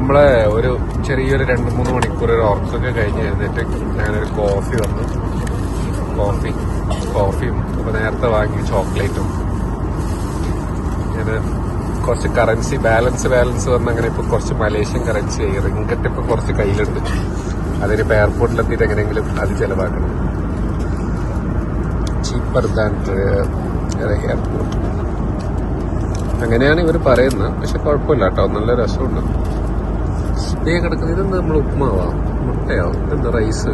നമ്മൾ ഒരു ചെറിയൊരു രണ്ട് മൂന്ന് മണിക്കൂർ ഒരു ഉറക്കൊക്കെ കഴിഞ്ഞ് എഴുന്നേറ്റ് ഞാനൊരു കോഫി വന്നു. കോഫി കോഫിയും ഇപ്പൊ നേരത്തെ വാങ്ങി ചോക്ലേറ്റും. ഞാൻ കുറച്ച് കറൻസി ബാലൻസ് ബാലൻസ് വന്ന് അങ്ങനെ കുറച്ച് മലേഷ്യൻ കറൻസി ആയി റിങ്കറ്റ് ഇപ്പൊ കുറച്ച് കയ്യിലുണ്ട്. അതിനിപ്പോ എയർപോർട്ടിലെത്തിയിട്ട് എങ്ങനെയെങ്കിലും അത് ചെലവാക്കണം. ചീപ്പർ ദാൻ എയർപോർട്ട് അങ്ങനെയാണ് ഇവർ പറയുന്നത്. പക്ഷെ കുഴപ്പമില്ല കേട്ടോ. നല്ല രസമുണ്ട്. ഇതേ കിടക്കുന്നത് ഇതെന്താ നമ്മൾ ഉപ്മാവാ? മുട്ടയോ? എന്താ rice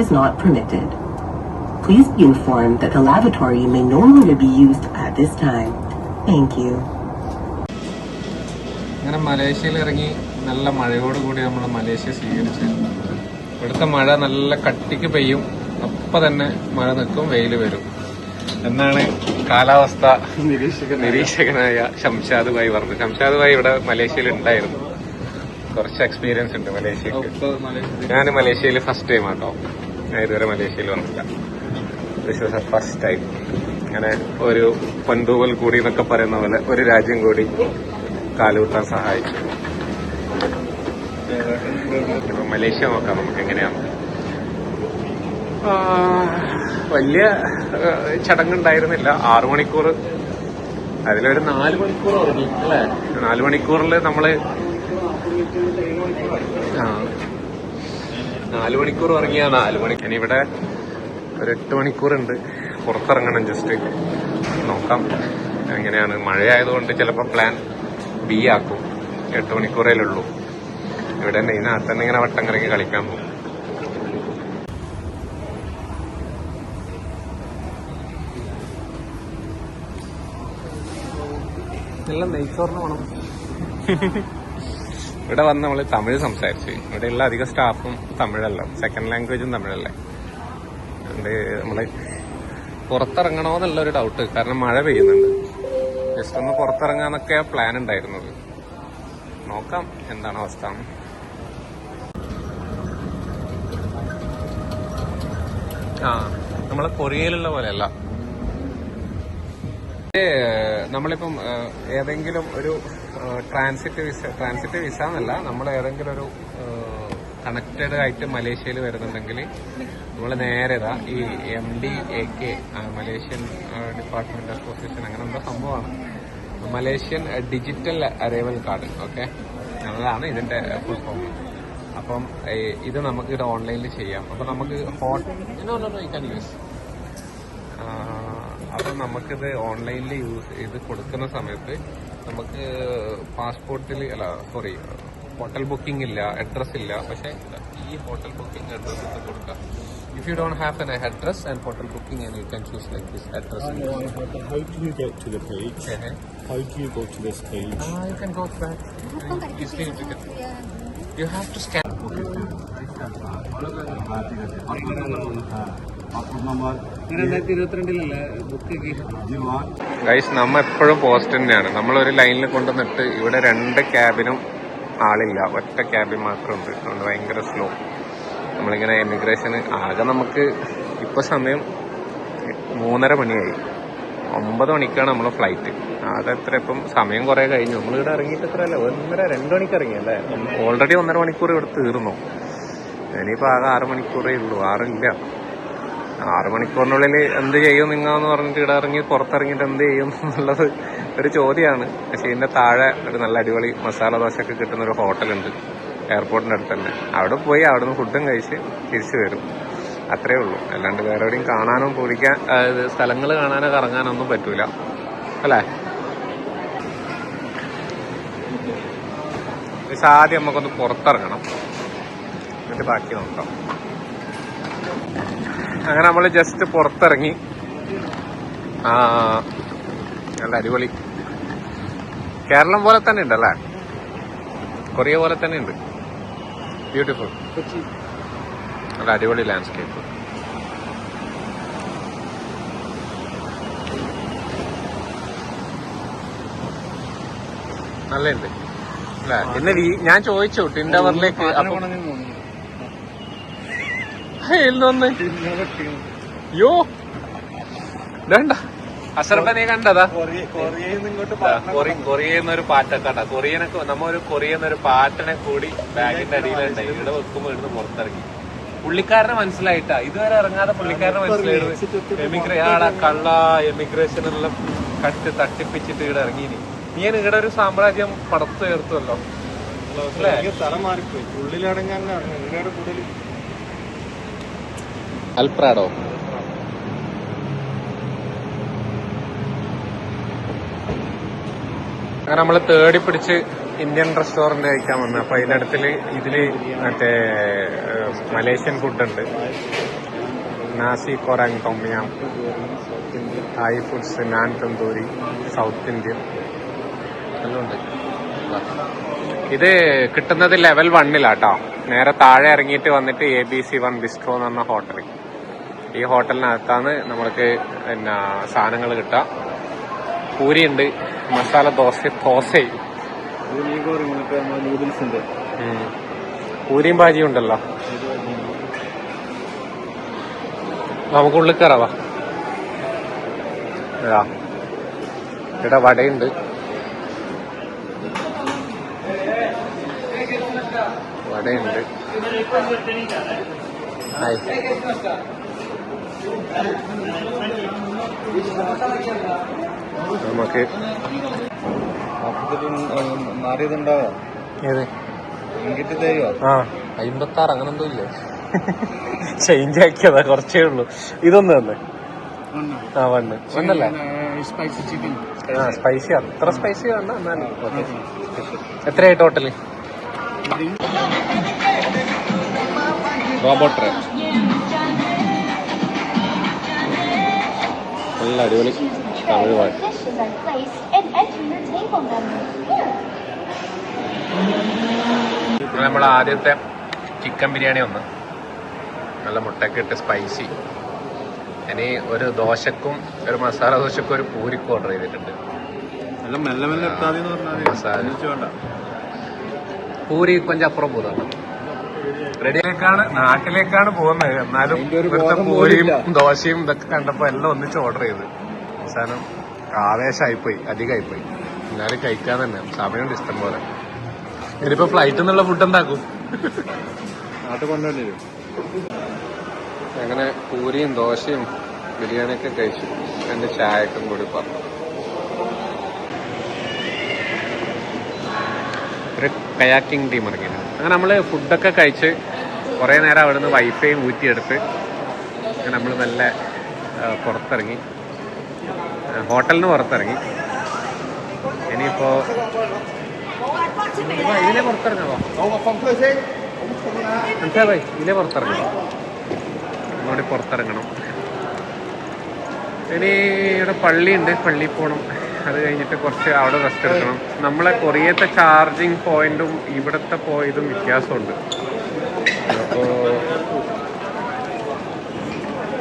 is not permitted. Please be informed that the lavatory may no longer be used at this time. Thank you. അങ്ങനെ മലേഷ്യയിൽ ഇറങ്ങി നല്ല മഴയോട് കൂടി നമ്മൾ മലേഷ്യ സ്വീകരിച്ചു. ഇവിടുത്തെ മഴ നല്ല കട്ടിക്ക് പെയ്യും. അപ്പൊ തന്നെ മഴ നിൽക്കും വെയിൽ വരും. എന്നാണ് കാലാവസ്ഥ നിരീക്ഷകനായ ഷംഷാദ് ഭായി പറഞ്ഞത്. ഷംഷാദ് ഭായി ഇവിടെ മലേഷ്യയിൽ ഉണ്ടായിരുന്നു. കുറച്ച് എക്സ്പീരിയൻസ് ഉണ്ട് മലേഷ്യയിൽ ഞാൻ മലേഷ്യയിൽ ഫസ്റ്റ് ടൈം ആട്ടോ. ഞാൻ ഇതുവരെ മലേഷ്യയിൽ വന്നില്ല this was a first time അങ്ങനെ ഒരു പൊൻതൂവൽ കൂടി എന്നൊക്കെ പറയുന്ന പോലെ ഒരു രാജ്യം കൂടി കാലുകൂട്ടാൻ സഹായിച്ചു. മലേഷ്യ നോക്കാം നമുക്ക് എങ്ങനെയാണ്. വലിയ ചടങ്ങുണ്ടായിരുന്നില്ല. ആറു മണിക്കൂർ. അതിലൊരു നാല് മണിക്കൂർ അല്ലേ? നാല് മണിക്കൂറിൽ നമ്മൾ ആ നാല് മണിക്കൂർ ഇറങ്ങിയ നാല് മണി ഇവിടെ ഒരു എട്ട് മണിക്കൂറുണ്ട്. പുറത്തിറങ്ങണം ജസ്റ്റ് നോക്കാം എങ്ങനെയാണ്. മഴയായതുകൊണ്ട് ചിലപ്പോൾ പ്ലാൻ ബി ആക്കും. എട്ട് മണിക്കൂറേ ഉള്ളൂ. ഇവിടെ തന്നെ ഇതിനകത്ത് തന്നെ ഇങ്ങനെ വട്ടം കറങ്ങി കളിക്കാൻ പോകും. എല്ലാം നെയ്ച്ചോറിന് വേണം. ഇവിടെ വന്ന് നമ്മൾ തമിഴ് സംസാരിച്ചു. ഇവിടെയുള്ള അധിക സ്റ്റാഫും തമിഴല്ല. സെക്കൻഡ് ലാംഗ്വേജും തമിഴല്ലേ. അതുകൊണ്ട് നമ്മൾ പുറത്തിറങ്ങണോന്നുള്ള ഒരു ഡൗട്ട് കാരണം മഴ പെയ്യുന്നുണ്ട്. ജസ്റ്റ് ഒന്ന് പുറത്തിറങ്ങാന്നൊക്കെ പ്ലാൻ ഉണ്ടായിരുന്നത്. നോക്കാം എന്താണ് അവസ്ഥ. ആ നമ്മളെ കൊറിയയിലുള്ള പോലെയല്ല. നമ്മളിപ്പം ഏതെങ്കിലും ഒരു ട്രാൻസിറ്റ് വിസ ട്രാൻസിറ്റ് വിസ എന്നല്ല നമ്മൾ ഏതെങ്കിലും ഒരു കണക്റ്റഡ് ആയിട്ട് മലേഷ്യയിൽ വരുന്നുണ്ടെങ്കിൽ നമ്മൾ നേരെ ഇതാ ഈ M D A K Malaysian department association അങ്ങനെ എന്തോ സംഭവമാണ്. Malaysian digital arrival card okay അതാണ് ഇതിന്റെ ഫുൾ ഫോം അപ്പം ഇത് നമുക്ക് ഇത് ഓൺലൈനിൽ ചെയ്യാം. അപ്പൊ നമുക്ക് ഹോട്ടൽ യൂസ് അപ്പൊ നമുക്കിത് ഓൺലൈനിൽ യൂസ് ചെയ്ത് കൊടുക്കുന്ന സമയത്ത് നമുക്ക് പാസ്പോർട്ടിൽ അല്ല സോറി ഹോട്ടൽ ബുക്കിംഗ് ഇല്ല അഡ്രസ് ഇല്ല പക്ഷേ ഈ ഹോട്ടൽ ബുക്കിംഗ് അഡ്രസ് ഇത് കൊടുക്കാം if you don't have and address and hotel booking and you like this address. This address How do you get to the page? How do you go to this page? You can go back you have to scan Okay. ഇരുപത്തിരണ്ടിലല്ലേ book guys നമ്മ എപ്പോഴും post തന്നെയാണ്. നമ്മൾ ഒരു ലൈനിൽ കൊണ്ടുവന്നിട്ട് ഇവിടെ രണ്ട് ക്യാബിനും ആളില്ല. ഒറ്റ ക്യാബിൻ മാത്രമുണ്ട്. അതുകൊണ്ട് ഭയങ്കര സ്ലോ നമ്മളിങ്ങനെ എമിഗ്രേഷന് ആകെ നമുക്ക് ഇപ്പൊ സമയം മൂന്നര മണിയായി. ഒമ്പത് മണിക്കാണ് നമ്മളെ ഫ്ലൈറ്റ് ആകെ എത്ര ഇപ്പം സമയം കുറെ കഴിഞ്ഞു. നമ്മൾ ഇവിടെ ഇറങ്ങിയിട്ട് എത്ര അല്ല? ഒന്നര രണ്ട് മണിക്ക് ഇറങ്ങിയല്ലേ ഓൾറെഡി ഒന്നര മണിക്കൂർ ഇവിടെ തീർന്നു. ഇനിയിപ്പോ ആകെ ആറ് മണിക്കൂറേ ഉള്ളൂ. ആറില്ല. ആറ് മണിക്കൂറിനുള്ളിൽ എന്ത് ചെയ്യും നിങ്ങൾ എന്ന് പറഞ്ഞിട്ട് ഇവിടെ ഇറങ്ങി പുറത്തിറങ്ങിയിട്ട് എന്ത് ചെയ്യും എന്നുള്ളത് ഒരു ചോദ്യമാണ്. പക്ഷേ ഇതിന്റെ താഴെ ഒരു നല്ല അടിപൊളി മസാല ദോശ ഒക്കെ കിട്ടുന്ന ഒരു ഹോട്ടലുണ്ട്. എയർപോർട്ടിന്റെ അടുത്ത് തന്നെ. അവിടെ പോയി അവിടെ നിന്ന് ഫുഡും കഴിച്ച് തിരിച്ചു വരും. അത്രേ ഉള്ളൂ. അല്ലാണ്ട് വേറെ എവിടെയും കാണാനോ കുടിക്കാൻ സ്ഥലങ്ങൾ കാണാനോ കറങ്ങാനൊന്നും പറ്റൂല. അല്ലേ? പക്ഷെ ആദ്യം നമുക്കൊന്ന് പുറത്തിറങ്ങണം. എന്നിട്ട് ബാക്കി നോക്കാം. അങ്ങനെ നമ്മൾ ജസ്റ്റ് പുറത്തിറങ്ങി. ആ നല്ല അടിപൊളി. കേരളം പോലെ തന്നെ ഉണ്ട് അല്ലേ കൊറിയ പോലെ തന്നെ ഉണ്ട്. ബ്യൂട്ടിഫുൾ നല്ല അടിപൊളി ലാൻഡ്സ്കേപ്പ് നല്ലുണ്ട് അല്ലേ? ഇന്ന് ഞാൻ ചോദിച്ചു ടിൻഡവറിലേക്ക് എഴുന്നൊന്ന് യോ വേണ്ട. അസർബ നീ കണ്ടതാ? കൊറിയ കൊറിയയിൽ നിന്ന് ഇങ്ങോട്ട് കൊറി- ഒരു പാട്ടൊക്കെ ഉണ്ടാ കൊറിയനൊക്കെ നമ്മ ഒരു കൊറിയെന്ന ഒരു പാട്ടിനെ കൂടി ബാഗിന്റെ അടിയിലുണ്ടായി ഇവിടെ വെക്കുമ്പോ ഇവിടുന്ന് പുറത്തിറങ്ങി. പുള്ളിക്കാരനെ മനസ്സിലായിട്ടാ. ഇതുവരെ ഇറങ്ങാതെ പുള്ളിക്കാരനെ മനസ്സിലായിട്ട് എമിഗ്രേ ആടാ കള്ള എമിഗ്രേഷൻ എല്ലാം കട്ട് തട്ടിപ്പിച്ചിട്ട് ഇവിടെ ഇറങ്ങി നീ ഇവിടെ ഒരു സാമ്രാജ്യം പടത്തു ചേർത്തുവല്ലോ അല്ലേ? എനിക്ക് സ്ഥലം മാറിപ്പോയി. ഉള്ളിലടങ്ങാൻ കൂടുതൽ അൽപ്രാഡോ അങ്ങനെ നമ്മൾ തേടി പിടിച്ച് ഇന്ത്യൻ റെസ്റ്റോറന്റ് കഴിക്കാൻ വന്നു. അപ്പൊ അതിന്റെ അടുത്തിൽ ഇതിൽ മറ്റേ മലേഷ്യൻ ഫുഡ് ഉണ്ട് nasi goreng tom yum Thai foods naan tandoori south Indian എല്ലാം ഉണ്ട്. ഇത് കിട്ടുന്നത് ലെവൽ വണ്ണിലാട്ടോ നേരെ താഴെ ഇറങ്ങിയിട്ട് വന്നിട്ട് A B C one bistro എന്ന് പറഞ്ഞ ഹോട്ടൽ ഈ ഹോട്ടലിനകത്താണ് നമ്മൾക്ക് പിന്നെ സാധനങ്ങൾ കിട്ടുക. പൂരി ഉണ്ട് മസാല ദോശ ദോശയും. നൂഡിൽസ് ഉണ്ട് പൂരിയും ഭാജിയും ഉണ്ടല്ലോ. നമുക്ക് ഉള്ളിൽ കയറാവാ. ഇവിടെ വടയുണ്ട്. വടയുണ്ട്. ഹായ് നമുക്ക് മാറിയതുണ്ടാവാ ആ. അമ്പത്തി ആറ് അങ്ങനെ എന്തോ ഇല്ലേ? ചേഞ്ച് ആക്കിയതാ കുറച്ചേ ഉള്ളൂ. ഇതൊന്ന് തന്നെ. ആ വണ്ണ്. വണ്ണല്ലേ? ആ സ്പൈസി അത്ര സ്പൈസി വേണ്ട എന്നാലും. എത്രയായി ടോട്ടൽ റോബോട്ട് നല്ല അടിപൊളി തമിഴ് പാട്ട് dishes are placed and enter your table number. Here. നമ്മൾ ആദ്യത്തെ ചിക്കൻ ബിരിയാണി ഒന്ന് നല്ല മുട്ടയൊക്കെ ഇട്ട് സ്പൈസി ഇനി ഒരു ദോശക്കും ഒരു മസാല ദോശക്കും ഒരു പൂരിക്കും ഓർഡർ ചെയ്തിട്ടുണ്ട് മസാല. പൂരി കൊഞ്ചപ്പുറം പോകുന്നുണ്ട് റെഡിയിലേക്കാണ് നാട്ടിലേക്കാണ് പോകുന്നത്. എന്നാലും ഇവിടുത്തെ പൂരിയും ദോശയും ഇതൊക്കെ കണ്ടപ്പോ എല്ലാം ഒന്നിച്ച് ഓർഡർ ചെയ്ത്. അവസാനം ആവേശമായിപ്പോയി അധികമായിപ്പോയി എന്നാലും കഴിക്കാൻ തന്നെ സമയമുണ്ട് ഇഷ്ടം പോലെ. ഇനിയിപ്പോ ഫ്ലൈറ്റിൽ നിന്നുള്ള ഫുഡ് എന്താക്കും? നാട്ടിൽ കൊണ്ടുവരേണ്ടി വരും അങ്ങനെ പൂരിയും ദോശയും ബിരിയാണിയൊക്കെ കഴിച്ചു എന്റെ ചായക്കും കൂടി പറഞ്ഞു. ഒരു കയാക്കിംഗ് ടീം ഇറങ്ങിയിരുന്നു അങ്ങനെ നമ്മൾ ഫുഡൊക്കെ കഴിച്ച് കുറെ നേരം അവിടെ നിന്ന് വൈഫൈയും ഊറ്റിയെടുത്ത് നമ്മൾ നല്ല പുറത്തിറങ്ങി. ഹോട്ടലിന് പുറത്തിറങ്ങി. ഇനിയിപ്പോൾ ഇതിലെ പുറത്തിറങ്ങാവോ? മനസ്സിലായി ഇതിലെ പുറത്തിറങ്ങണം അങ്ങോട്ട് പുറത്തിറങ്ങണം. ഇനി ഇവിടെ പള്ളിയുണ്ട് പള്ളി പോകണം അത് കഴിഞ്ഞിട്ട് കുറച്ച് അവിടെ റെസ്റ്റ് എടുക്കണം. നമ്മളെ കൊറിയത്തെ ചാർജിങ് പോയിന്റും ഇവിടുത്തെ പോയതും വ്യത്യാസമുണ്ട്.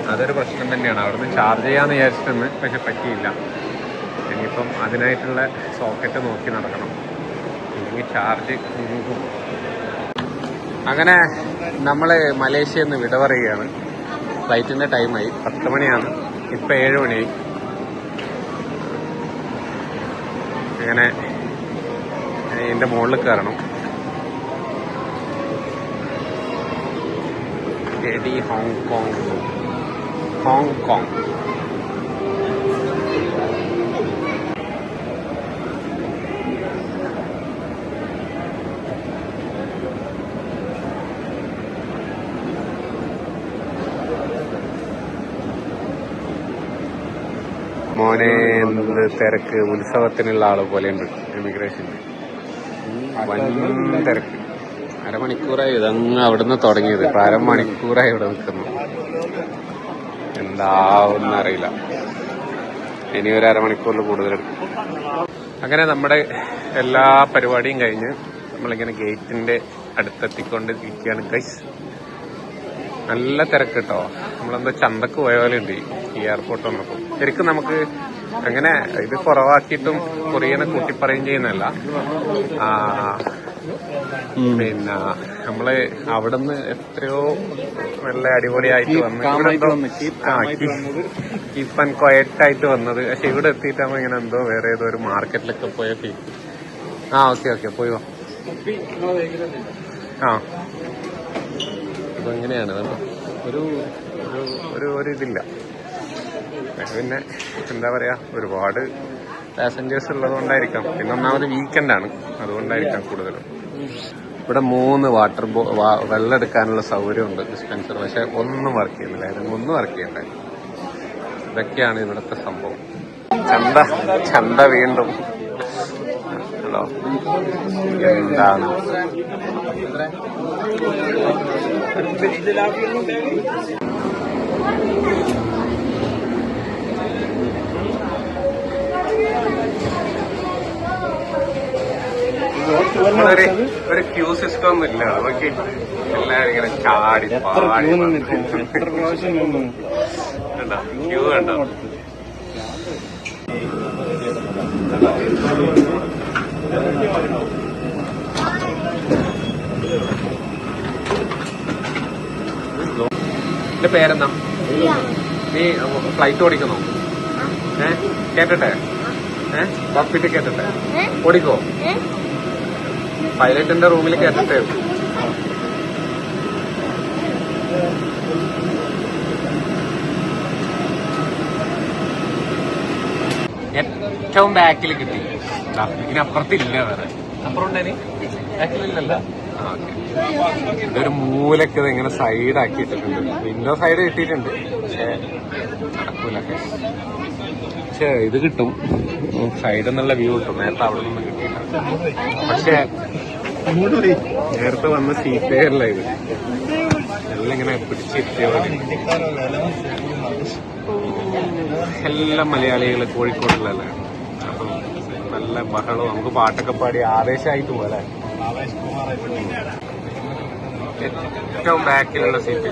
അതൊരു പ്രശ്നം തന്നെയാണ്. അവിടുന്ന് ചാർജ് ചെയ്യാന്ന് വിചാരിച്ചിട്ടെന്ന് പക്ഷെ പറ്റിയില്ല. ഇനിയിപ്പം അതിനായിട്ടുള്ള സോക്കറ്റ് നോക്കി നടക്കണം. ഇല്ലെങ്കിൽ ചാർജ് അങ്ങനെ നമ്മൾ മലേഷ്യയിൽ നിന്ന് വിട പറയുകയാണ്. ഫ്ലൈറ്റിന്റെ ടൈമായി പത്ത് മണിയാണ്. ഇപ്പൊ ഏഴ് മണിയായി. അങ്ങനെ എന്റെ മുകളിൽ കയറണം. എഡി ഹോങ്കോങ് Kong. മോനെ എന്ത് തിരക്ക്. ഉത്സവത്തിനുള്ള ആൾ പോലെയുണ്ട് ഇമിഗ്രേഷൻ വൻ തിരക്ക്. അരമണിക്കൂറായി ഇതങ്ങ് അവിടുന്ന് തുടങ്ങിയത്. ഇപ്പൊ അരമണിക്കൂറായി ഇവിടെ നിൽക്കുന്നു. എന്താവുന്ന അറിയില്ല. ഇനി ഒരു അരമണിക്കൂറിൽ കൂടുതൽ അങ്ങനെ നമ്മുടെ എല്ലാ പരിപാടിയും കഴിഞ്ഞ് നമ്മളിങ്ങനെ ഗേറ്റിന്റെ അടുത്തെത്തിക്കൊണ്ട് ഇരിക്കുകയാണ് ഗൈസ് നല്ല തിരക്ക് കേട്ടോ നമ്മളെന്തോ ചന്തക്ക് പോയ പോലെ ഉണ്ട് ഈ എയർപോർട്ട് വന്നപ്പോൾ ശരിക്കും നമുക്ക് അങ്ങനെ ഇത് കുറവാക്കിയിട്ടും കൊറിയനെ കൂട്ടിപ്പറയും ചെയ്യുന്നല്ല പിന്നെ നമ്മൾ അവിടുന്ന് എത്രയോ നല്ല അടിപൊളിയായിട്ട് വന്ന്. കീപ്പ് ആൻഡ് ക്വയറ്റ് ആയിട്ട് വന്നത്. പക്ഷെ ഇവിടെ എത്തിയിട്ടാകുമ്പോ ഇങ്ങനെ എന്തോ വേറെ ഏതോ ഒരു മാർക്കറ്റിലൊക്കെ പോയ ഫീ ആ ഓക്കെ ഓക്കെ പോയി വാ. ആ. അപ്പൊ ഇങ്ങനെയാണ് ഒരു ഒരു ഒരു ഇതില്ല. പിന്നെ എന്താ പറയാ ഒരുപാട് പാസഞ്ചേഴ്സ് ഉള്ളതുകൊണ്ടായിരിക്കാം. പിന്നെ ഒന്നാമത് വീക്കെൻഡാണ് അതുകൊണ്ടായിരിക്കാം കൂടുതലും. ഇവിടെ മൂന്ന് വാട്ടർ ബോ വെള്ളം എടുക്കാനുള്ള സൗകര്യമുണ്ട് ഡിസ്പെൻസർ പക്ഷെ ഒന്നും വർക്ക് ചെയ്യുന്നില്ല. ഏതെങ്കിലും ഒന്നും വർക്ക് ചെയ്യണ്ടേ. ഇതൊക്കെയാണ് ഇവിടുത്തെ സംഭവം. ചന്ത ചന്ത വീണ്ടും. ഹലോ. എന്താണ്? ഒരു ഒരു ക്യൂ സിസ്റ്റം ഒന്നും ഇല്ല. നമുക്ക് എല്ലാരും ഇങ്ങനെ ചാടി പാടി ക്യൂ കണ്ടോ? എന്റെ പേരെന്താ? നീ ഫ്ലൈറ്റ് ഓടിക്കുന്നോ? ഏ? കേട്ടട്ടെ? ഏ? കോക്പിറ്റ് കേട്ടട്ടെ? ഓടിക്കോ? പൈലറ്റിന്റെ റൂമിൽ കേട്ടിട്ടേ ഏറ്റവും ബാക്കിൽ കിട്ടി. ഇതിനപ്പുറത്തില്ല വേറെ. ഇതൊരു മൂലക്കത് ഇത് ഇങ്ങനെ സൈഡ് ആക്കിയിട്ടിട്ടുണ്ട് വിൻഡോ സൈഡ് കിട്ടിയിട്ടുണ്ട് പക്ഷേ നടക്കൂല പക്ഷേ ഇത് കിട്ടും. സൈഡിൽ നിന്നുള്ള വ്യൂ കിട്ടും. നേരത്തെ അവിടെ നിന്ന് കിട്ടിയിട്ടുണ്ട് പക്ഷേ നേരത്തെ വന്ന സീറ്റേ അല്ല ഇത്? എല്ലാം ഇങ്ങനെ പിടിച്ചിരുത്തിയ എല്ലാം മലയാളികൾ കോഴിക്കോടുള്ളല്ലേ അപ്പം നല്ല ബഹളവും. നമുക്ക് പാട്ടൊക്കെ പാടി ആവേശമായിട്ട് പോലെ ഏറ്റവും ബാക്കിലുള്ള സീറ്റ്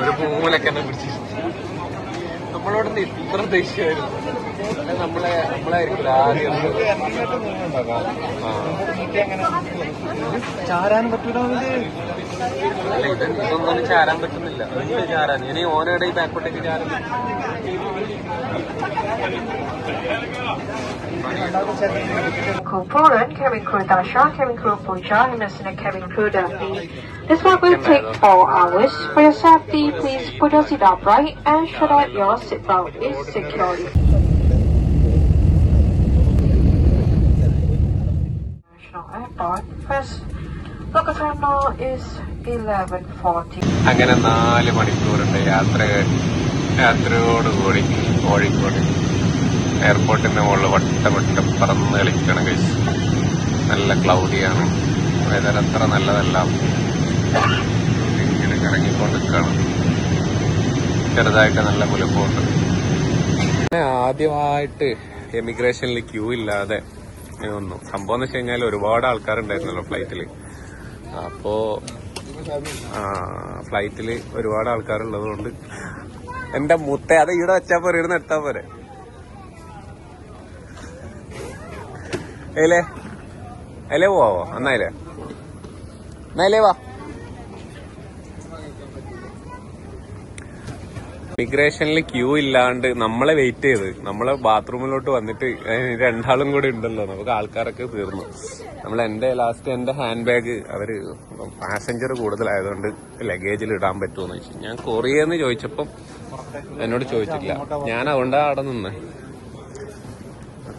ഒരു മൂലൊക്കെ എന്നെ പിടിച്ചിരുത്തി. നമ്മളോട് ഇത്ര ദേഷ്യമായിരുന്നു. നമ്മളെ നമ്മളായിരിക്കില്ല ആദ്യം ചാരാൻ പറ്റൂല അല്ല ഇത് ഇതൊന്നും ചാരാൻ പറ്റുന്നില്ല എന്ത് ചാരാൻ ഇനി ഓനയുടെ ഈ ബാക്കോട്ടേക്ക് ചാരാൻ crew Poland, cabin crew Dasha, cabin crew Puja, and listener cabin crew Daphne. This flight will take four hours. For your safety, please put your seat upright and ensure that your seatbelt is securely. National Airport. First, അങ്ങനെ നാല് മണിക്കൂറിന്റെ യാത്ര യാത്രയോടുകൂടി കോഴിക്കോട് എയർപോർട്ടിന്റെ മുകളിൽ വട്ടമിട്ട് പറന്ന് കളിക്കണം കഴിച്ച് നല്ല ക്ലൗഡിയാണ്. Weather അത്ര നല്ലതല്ല. ഇങ്ങനെ കറങ്ങിക്കൊണ്ടിരിക്കണം ചെറുതായിട്ട് നല്ല മുലപ്പുണ്ട്. ആദ്യമായിട്ട് എമിഗ്രേഷനിൽ ക്യൂ ഇല്ലാതെ ഒന്നും സംഭവം എന്ന് വെച്ച് കഴിഞ്ഞാൽ ഒരുപാട് ആൾക്കാരുണ്ടായിരുന്നല്ലോ ഫ്ലൈറ്റിൽ അപ്പോ ഫ്ലൈറ്റിൽ ഒരുപാട് ആൾക്കാരുള്ളത് കൊണ്ട് എന്റെ മുത്ത അത് ഇവിടെ വെച്ചാ പോരെ ഇവിടെ എടുത്താ പോരെ. ഏലേ? അതിലേ പോവോ എന്നായില്ലേ എന്നായില്ലേ വാ. ഇമിഗ്രേഷനിൽ ക്യൂ ഇല്ലാണ്ട് നമ്മളെ വെയിറ്റ് ചെയ്ത് നമ്മളെ ബാത്റൂമിലോട്ട് വന്നിട്ട് രണ്ടാളും കൂടി ഉണ്ടല്ലോ. നമുക്ക് ആൾക്കാരൊക്കെ തീർന്നു. നമ്മൾ എന്റെ ലാസ്റ്റ് എന്റെ ഹാൻഡ് ബാഗ് അവർ പാസഞ്ചർ കൂടുതലായതുകൊണ്ട് ലഗേജിൽ ഇടാൻ പറ്റുമെന്ന് ചോദിച്ചു. ഞാൻ കൊറിയെന്ന് ചോദിച്ചപ്പം എന്നോട് ചോദിച്ചില്ല ഞാൻ അതുകൊണ്ടാ അവിടെ നിന്ന്.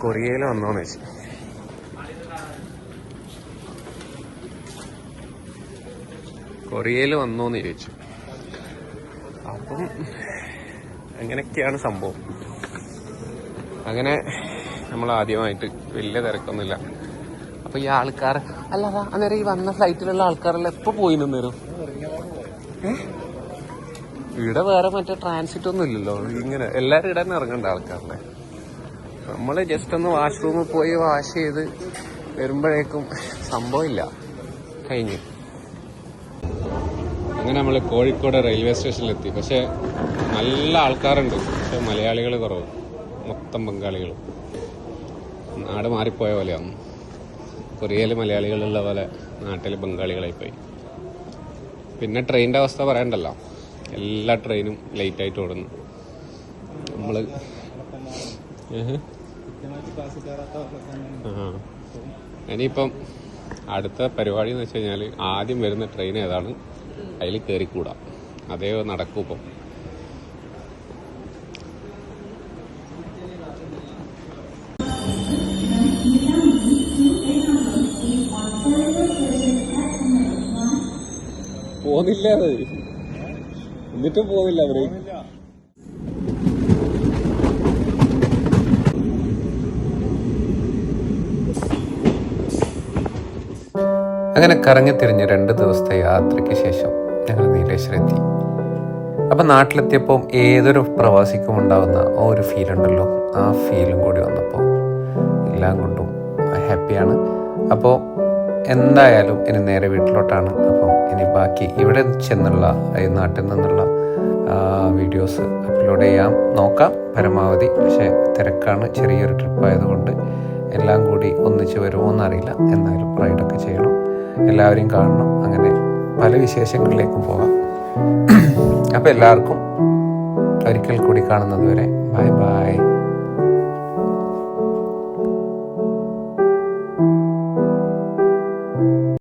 കൊറിയയിൽ വന്നോന്ന് ചോദിച്ചു. കൊറിയയിൽ വന്നോന്ന് ചോദിച്ചു. അപ്പം അങ്ങനെയൊക്കെയാണ് സംഭവം. അങ്ങനെ നമ്മൾ ആദ്യമായിട്ട് വലിയ തിരക്കൊന്നുമില്ല. അപ്പൊ ഈ ആൾക്കാർ അല്ല അന്നേരം ഈ വന്ന ഫ്ലൈറ്റിലുള്ള ആൾക്കാരെല്ലാം എപ്പോ പോയി നിന്നേരും? ഇവിടെ വേറെ മറ്റേ ട്രാൻസിറ്റ് ഒന്നും ഇല്ലല്ലോ. ഇങ്ങനെ എല്ലാരും ഇടന്ന് ഇറങ്ങണ്ട ആൾക്കാരുടെ നമ്മൾ ജസ്റ്റ് ഒന്ന് വാഷ്റൂമിൽ പോയി വാഷ് ചെയ്ത് വരുമ്പോഴേക്കും സംഭവമില്ല കഴിഞ്ഞു. അങ്ങനെ നമ്മൾ കോഴിക്കോട് റെയിൽവേ സ്റ്റേഷനിലെത്തി. പക്ഷെ നല്ല ആൾക്കാരുണ്ട്. പക്ഷെ മലയാളികൾ കുറവ്. മൊത്തം ബംഗാളികൾ നാട് മാറിപ്പോയ പോലെയാണ് കൊറിയയിൽ മലയാളികളുള്ള പോലെ നാട്ടിൽ ബംഗാളികളായി പോയി പിന്നെ ട്രെയിനിന്റെ അവസ്ഥ പറയണ്ടല്ലോ. എല്ലാ ട്രെയിനും ലേറ്റായിട്ട് ഓടുന്നു. നമ്മൾ ഇനിയിപ്പം അടുത്ത പരിപാടി എന്ന് വെച്ച് കഴിഞ്ഞാൽ ആദ്യം വരുന്ന ട്രെയിൻ ഏതാണ്? അതിൽ കയറിക്കൂടാ അതേ നടക്കൂ ഇപ്പം. പോന്നില്ല എന്നിട്ടും പോന്നില്ല അവർ. അങ്ങനെ കറങ്ങി തിരിഞ്ഞ് രണ്ട് ദിവസത്തെ യാത്രയ്ക്ക് ശേഷം ഞങ്ങൾ നീലേശ്വരെത്തി അപ്പം നാട്ടിലെത്തിയപ്പോൾ ഏതൊരു പ്രവാസിക്കും ഉണ്ടാകുന്ന ആ ഒരു ഫീൽ ഉണ്ടല്ലോ. ആ ഫീലും കൂടി വന്നപ്പോൾ എല്ലാം കൊണ്ടും ഹാപ്പിയാണ് അപ്പോൾ എന്തായാലും ഇനി നേരെ വീട്ടിലോട്ടാണ്. അപ്പം ഇനി ബാക്കി ഇവിടെ ചെന്നുള്ള നാട്ടിൽ നിന്നുള്ള വീഡിയോസ് അപ്ലോഡ് ചെയ്യാം. നോക്കാം. പരമാവധി. പക്ഷേ തിരക്കാണ്. ചെറിയൊരു ട്രിപ്പ് ആയതുകൊണ്ട് എല്ലാം കൂടി ഒന്നിച്ച് വരുമോ എന്നറിയില്ല എന്നാലും റൈഡൊക്കെ ചെയ്യണം. എല്ലാവരെയും കാണണം. അങ്ങനെ പല വിശേഷങ്ങളിലേക്കും പോകാം. അപ്പോൾ എല്ലാവർക്കും ഒരിക്കൽ കൂടി കാണുന്നത് വരെ ബൈ ബൈ.